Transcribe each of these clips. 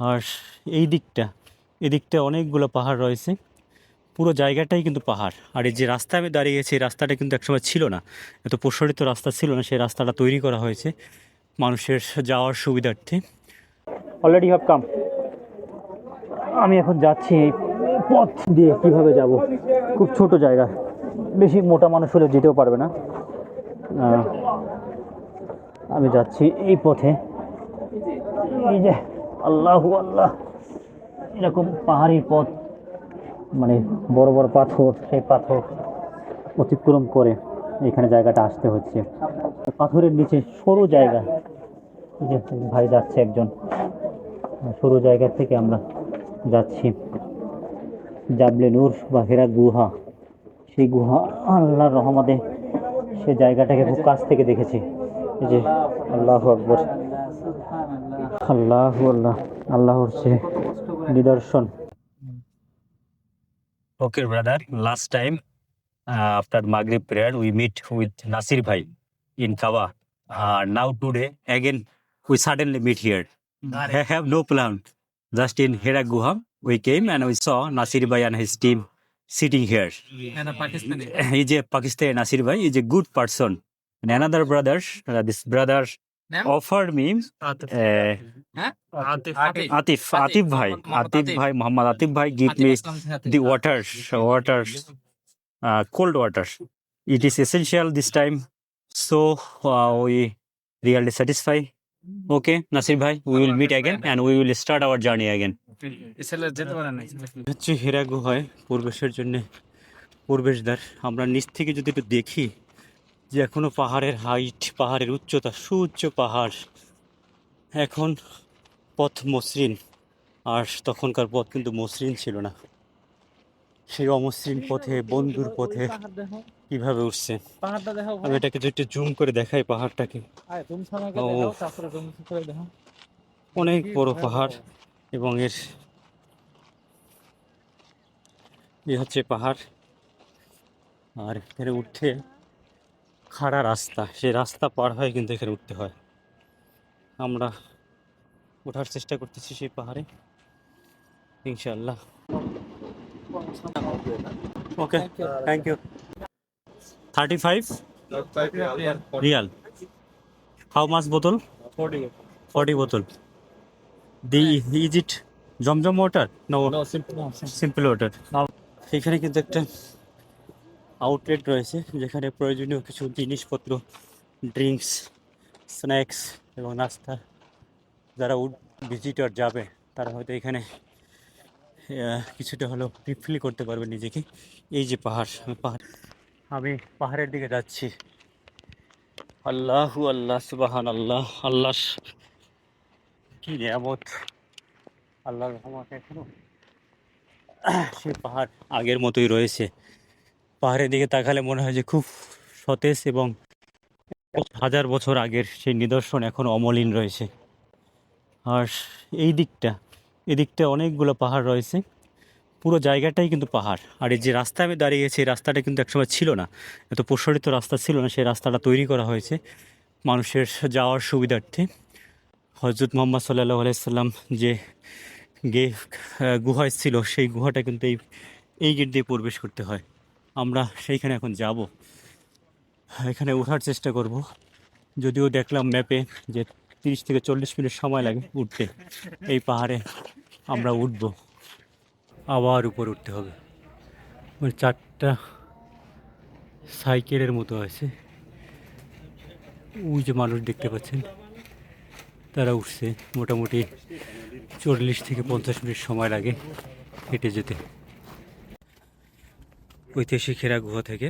আর এই দিকটা এদিকটা অনেকগুলো পাহাড় রয়েছে। পুরো জায়গাটাই কিন্তু পাহাড়। আর এই যে রাস্তা আমি দাঁড়িয়ে গেছি এই রাস্তাটা কিন্তু একসময় ছিল না। এত প্রসারিত রাস্তা ছিল না সেই রাস্তাটা তৈরি করা হয়েছে মানুষের যাওয়ার সুবিধার্থে। অলরেডি হ্যাভ কাম আমি এখন যাচ্ছি এই পথ দিয়ে কীভাবে যাব? খুব ছোট জায়গা। বেশি মোটা মানুষ হলে যেতেও পারবে না। আমি যাচ্ছি এই পথে। এই যে আল্লাহ আল্লাহ। এরকম পাহাড়ি পথ মানে বড় বড় পাথর, সেই পাথর অতিক্রম করে এখানে জায়গাটা আসতে হচ্ছে। পাথরের নিচে সরু জায়গা যে ভাই যাচ্ছে একজন, সরু জায়গা থেকে আমরা যাচ্ছি। জাবলে নূর বা হেরা গুহা, সেই গুহা আল্লাহর রহমতে সে জায়গাটাকে খুব কাছ থেকে দেখেছি। যে আল্লাহ আকবর। আল্লাহ আল্লাহ আল্লাহর সে নিদর্শন Okay, brother. Last time, uh, after Maghrib prayer, we meet with Nasir Bhai in Kawa. Uh, now today, again, we suddenly meet here. I have no plan. Just in Hera Guha, we came and we saw Nasir Bhai and his team sitting here. and a Pakistani. He's a Pakistani Nasir Bhai is a good person. And offer memes Atif Atif ভাই আতিফ ভাই মোহাম্মদ আতিফ ভাই give the water water cold water it is essential this time so we really satisfy okay Nasir ভাই will meet again and will start our journey again হচ্ছে হেরাগু হয় পূর্বেশের জন্য পূর্বেশ পূর্বেশদার আমরা নিচ থেকে যদি একটু দেখি যে এখনও পাহাড়ের হাইট পাহাড়ের উচ্চতা সুউচ্চ পাহাড়। এখন পথ মসৃণ। আর তখনকার পথ কিন্তু মসৃণ ছিল না। সেই অমসৃণ পথে বন্ধুর পথে কীভাবে উঠছে? আমি এটাকে যদি একটু জুম করে দেখাই পাহাড়টাকে। অনেক বড় পাহাড় এবং এর এ হচ্ছে পাহাড়। আর এখানে উঠতে খাড়া রাস্তা সেই রাস্তা পার হয়ে কিন্তু এখানে উঠতে হয়। আমরা ওঠার চেষ্টা করতেছি সেই পাহাড়ে। ইনশাল্লাহ okay thank you thirty five riyal how much বোতল ফর্টি বোতল the is it Zamzam water no. Simple water এখানে কিন্তু একটা আউটলেট রয়েছে, যেখানে প্রয়োজনীয় কিছু জিনিসপত্র ড্রিঙ্কস স্ন্যাক্স এবং নাস্তা যারা ভিজিটর যাবে, তারা হয়তো এখানে কিছুটা হলেও রিফিল করতে পারবে নিজেকে। এই যে পাহাড় পাহাড়, আমি পাহাড়ের দিকে যাচ্ছি। আল্লাহু আল্লাহ সুবাহান আল্লাহ আল্লাহ কি নিয়ামত আল্লাহ রহমতে এখনও। সেই পাহাড় আগের মতোই রয়েছে। পাহাড়ের দিকে তাকালে মনে হয় যে খুব সতেজ এবং হাজার বছর আগের সেই নিদর্শন এখন অমলিন রয়েছে। আর এই দিকটা এদিকটা অনেকগুলো পাহাড় রয়েছে। পুরো জায়গাটাই কিন্তু পাহাড়। আর এই যে রাস্তা আমি দাঁড়িয়ে গেছি, এই রাস্তাটা কিন্তু একসময় ছিল না। এত প্রসারিত রাস্তা ছিল না, সেই রাস্তাটা তৈরি করা হয়েছে মানুষের যাওয়ার সুবিধার্থে। হজরত মোহাম্মদ সাল্লাহ আলাইসাল্লাম যে গে গুহায় ছিল, সেই গুহাটা কিন্তু এই এই গেট দিয়ে প্রবেশ করতে হয়। আমরা সেইখানে এখন যাব। এখানে ওঠার চেষ্টা করব। যদিও দেখলাম ম্যাপে যে তিরিশ থেকে চল্লিশ মিনিট সময় লাগে উঠতে, এই পাহাড়ে আমরা উঠব। আবার উপর উঠতে হবে। মানে চারটা সাইকেলের মতো আছে। ওই যে মানুষ দেখতে পাচ্ছেন, তারা উঠছে। মোটামুটি চল্লিশ থেকে পঞ্চাশ মিনিট সময় লাগে হেঁটে যেতে। ঐতিহাসিক হেরা গুহা থেকে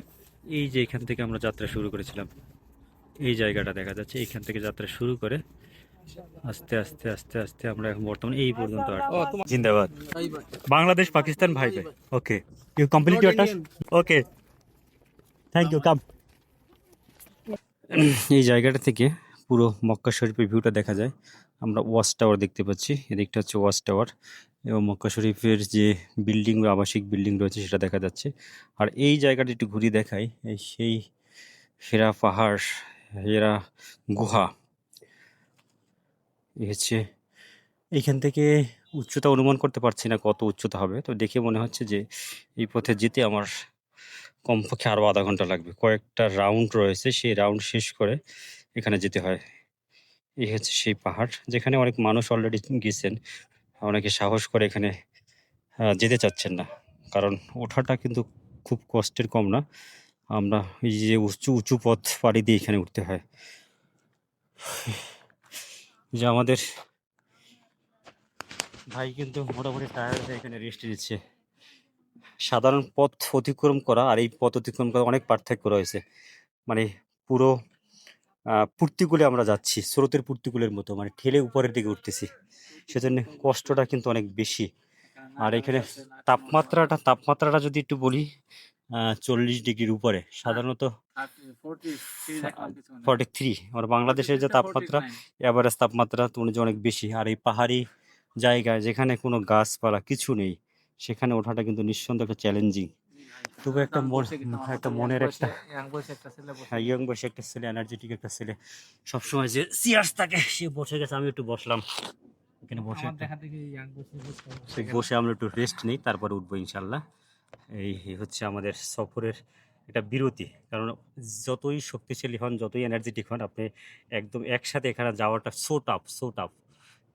এই যে এখান থেকে আমরা যাত্রা শুরু করেছিলাম। এই জায়গাটা দেখা যাচ্ছে। এইখান থেকে যাত্রা শুরু করে আস্তে আস্তে আস্তে আস্তে আমরা এখন বর্তমানে এই পর্যন্ত জিন্দাবাদ। বাংলাদেশ পাকিস্তান ভাই ভাই। Okay you complete your task okay thank you come এই জায়গাটা থেকে পুরো মক্কা শরীফের ভিউটা দেখা যায়। আমরা ওয়াচ টাওয়ার দেখতে পাচ্ছি। এদিকটা হচ্ছে ওয়াচ টাওয়ার এবং মক্কা শরীফের যে বিল্ডিং বা আবাসিক বিল্ডিং রয়েছে সেটা দেখা যাচ্ছে। আর এই জায়গাটি একটু ঘুরিয়ে দেখাই, এই সেই হেরা পাহাড়, হেরা গুহা। হচ্ছে এইখান থেকে উচ্চতা অনুমান করতে পারছি না কত উচ্চতা হবে, তো দেখে মনে হচ্ছে যে এই পথে যেতে আমার কমপক্ষে আরও আধা ঘণ্টা লাগবে। কয়েকটা রাউন্ড রয়েছে, সেই রাউন্ড শেষ করে এখানে যেতে হয়। এই হচ্ছে সেই পাহাড়, যেখানে অনেক মানুষ অলরেডি গেছেন। অনেকে সাহস করে এখানে যেতে চাচ্ছেন না। কারণ ওঠাটা কিন্তু খুব কষ্টের কম না। আমরা এই যে উঁচু উঁচু পথ পাড়ি দিয়ে এখানে উঠতে হয়। যে আমাদের ভাই কিন্তু মোটামুটি টায়ার্ড হয়ে এখানে রেস্ট নিচ্ছে। সাধারণ পথ অতিক্রম করা আর এই পথ অতিক্রম করা অনেক পার্থক্য রয়েছে। মানে পুরো পূর্তিকুলে আমরা যাচ্ছি, স্রোতের পূর্তিকুলের মতো মানে ঠেলে উপরের দিকে উঠতেছি। সেজন্য কষ্টটা কিন্তু অনেক বেশি। আর এখানে তাপমাত্রাটা তাপমাত্রাটা যদি একটু বলি চল্লিশ ডিগ্রির উপরে। সাধারণত ফর্টি থ্রি আর বাংলাদেশের যে তাপমাত্রা এভারেজ তাপমাত্রা তো অনুযায়ী অনেক বেশি। আর এই পাহাড়ি জায়গায় যেখানে কোনো গাছপালা কিছু নেই, সেখানে ওঠাটা কিন্তু নিঃসন্দেহে একটা চ্যালেঞ্জিং তবে একটা মন একটা মনের একটা হ্যাঁ ইয়ং বয়সে একটা ছেলে এনার্জেটিক একটা ছেলে। সবসময় যে সিয়ার্স থাকে সে বসে গেছে আমি একটু বসলাম। এখানে বসে বসে আমরা একটু রেস্ট নিই তারপরে উঠবো ইনশাল্লাহ। এই হচ্ছে আমাদের সফরের একটা বিরতি। কারণ যতই শক্তিশালী হন যতই এনার্জেটিক হন আপনি একদম একসাথে এখানে যাওয়াটা সো টাফ সো টাফ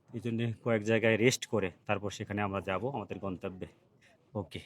এই জন্যে কয়েক জায়গায় রেস্ট করে তারপর সেখানে আমরা যাব আমাদের গন্তব্যে। ওকে